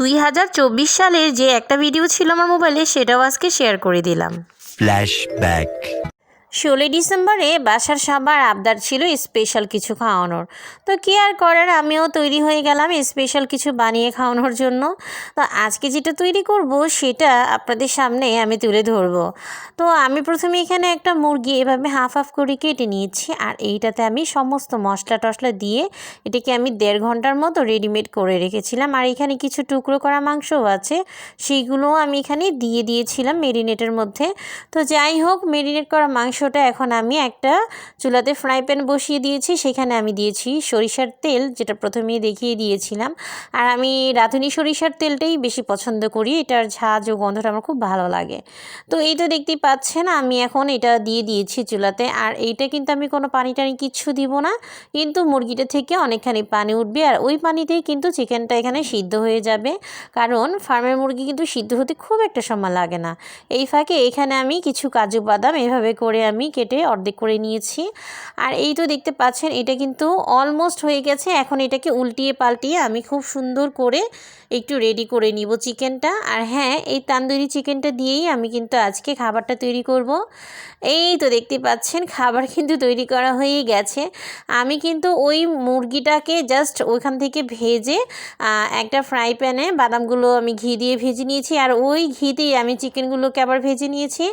দুই হাজার চব্বিশ সালের যে একটা ভিডিও ছিল আমার মোবাইলে সেটাও আজকে শেয়ার করে দিলাম। Flashback. ষোলোই ডিসেম্বরে বাসার সবার আবদার ছিল স্পেশাল কিছু খাওয়ানোর। তো কি আর করার? আমিও তৈরি হয়ে গেলাম স্পেশাল কিছু বানিয়ে খাওয়ানোর জন্য। তো আজকে যেটা তৈরি করব সেটা আপনাদের সামনে আমি তুলে ধরবো। তো আমি প্রথমে এখানে একটা মুরগি এভাবে হাফ হাফ করে কেটে নিয়েছি আর এইটাতে আমি সমস্ত মশলা টশলা দিয়ে এটাকে আমি দেড় ঘণ্টার মতো রেডিমেড করে রেখেছিলাম। আর এখানে কিছু টুকরো করা মাংসও আছে, সেইগুলোও আমি এখানে দিয়ে দিয়েছিলাম মেরিনেটের মধ্যে। তো যাই হোক মেরিনেট করা মাংসটা এখন আমি একটা চুলাতে ফ্রাই প্যান বসিয়ে দিয়েছি, সেখানে আমি দিয়েছি সরিষার তেল, যেটা প্রথমেই দেখিয়ে দিয়েছিলাম। আর আমি রাঁধুনি সরিষার তেলটাই বেশি পছন্দ করি, এটার ঝাঁজ ও গন্ধটা আমার খুব ভালো লাগে। তো এই তো দেখতেই পাচ্ছেন, আমি এখন এটা দিয়ে দিয়েছি চুলাতে, আর এইটা কিন্তু আমি কোনো পানি টানি কিচ্ছু দিব না, কিন্তু মুরগিটা থেকে অনেকখানি পানি উঠবে, আর ওই পানিতেই কিন্তু চিকেনটা এখানে সিদ্ধ হয়ে যাবে। কারণ ফার্মের মুরগি কিন্তু সিদ্ধ হতে খুব একটা সময় লাগে না। এই ফাঁকে এখানে আমি কিছু কাজু বাদাম এভাবে করে আমি কেটে অর্ধেক করে নিয়েছি। আর এই তো দেখতে পাচ্ছেন, এটা কিন্তু অলমোস্ট হয়ে গেছে। এখন এটাকে উল্টিয়ে পাল্টিয়ে আমি খুব সুন্দর করে একটু রেডি করে নিব চিকেনটা। আর হ্যাঁ এই তান্দুরি চিকেনটা দিয়েই আমি কিন্তু আজকে খাবারটা তৈরি করব। এই তো দেখতে পাচ্ছেন, খাবার কিন্তু তৈরি করা হয়েই গেছে। আমি কিন্তু ওই মুরগিটাকে জাস্ট ওইখান থেকে ভেজে একটা ফ্রাই প্যানে বাদামগুলো আমি ঘি দিয়ে ভেজে নিয়েছি। আর ওই ঘিতেই আমি চিকেনগুলোকে আবার ভেজে নিয়েছি।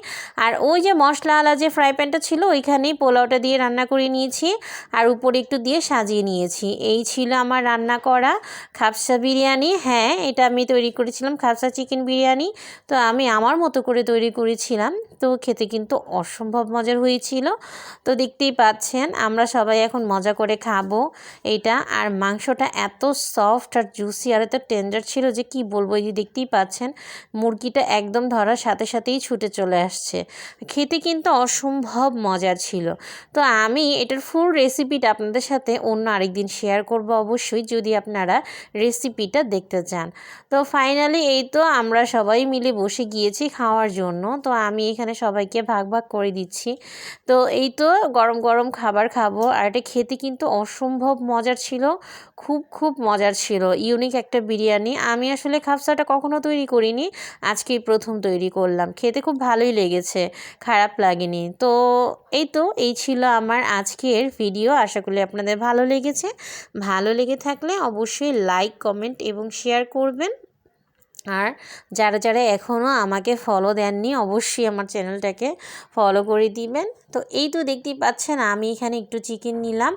আর ওই যে মশলাওয়ালা যে ফ্রাই প্যানটা ছিল, ওইখানেই পোলাওটা দিয়ে রান্না করে নিয়েছি আর উপরে একটু দিয়ে সাজিয়ে নিয়েছি। এই ছিল আমার রান্না করা খাপসা বিরিয়ানি। হ্যাঁ এটা আমি তৈরি করেছিলাম খাপসা চিকেন বিরিয়ানি। তো আমি আমার মতো করে তৈরি করেছিলাম। তো খেতে কিন্তু অসম্ভব মজার হয়েছিল। তো দেখতেই পাচ্ছেন, আমরা সবাই এখন মজা করে খাব এইটা আর মাংসটা এত সফট আর জুসি আর এত টেন্ডার ছিল যে কি বলব, এই যে দেখতেই পাচ্ছেন, মুরগিটা একদম ধরার সাথে সাথেই ছুটে চলে আসছে। খেতে কিন্তু অসম্ভব মজার ছিল। তো আমি এটার ফুল রেসিপিটা আপনাদের সাথে অন্য আরেকদিন শেয়ার করব অবশ্যই যদি আপনারা রেসিপিটা দেখতে চান। তো ফাইনালি এই তো আমরা সবাই মিলে বসে গিয়েছি খাওয়ার জন্য। তো আমি এখানে সবাইকে ভাগ ভাগ করে দিচ্ছি। তো এই তো গরম গরম খাবার খাব। আর এটা খেতে কিন্তু অসম্ভব মজার ছিল। খুব খুব মজার ছিল। ইউনিক একটা বিরিয়ানি। আমি আসলে খাপসাটা কখনো তৈরি করিনি। আজকেই প্রথম তৈরি করলাম। খেতে খুব ভালোই লেগেছে। খারাপ লাগেনি। তো এই তো, এই ছিল আমার আজকের ভিডিও আশা করি আপনাদের ভালো লেগেছে। ভালো লেগে থাকলে অবশ্যই লাইক কমেন্ট এবং শেয়ার করবেন। আর যারা যারা এখনও আমাকে ফলো দেননি, অবশ্যই আমার চ্যানেলটাকে ফলো করে দিবেন। তো এই তো দেখতেই পাচ্ছেন, আমি এখানে একটু চিকেন নিলাম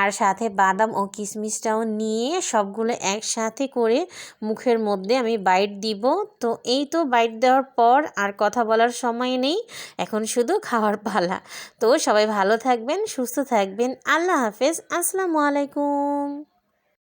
আর সাথে বাদাম ও কিশমিশটাও নিয়ে সবগুলো একসাথে করে মুখের মধ্যে আমি বাইট দিব। তো এই তো বাইট দেওয়ার পর আর কথা বলার সময় নেই, এখন শুধু খাওয়ার পালা। তো সবাই ভালো থাকবেন, সুস্থ থাকবেন, আল্লাহ হাফেজ, আসসালামু আলাইকুম।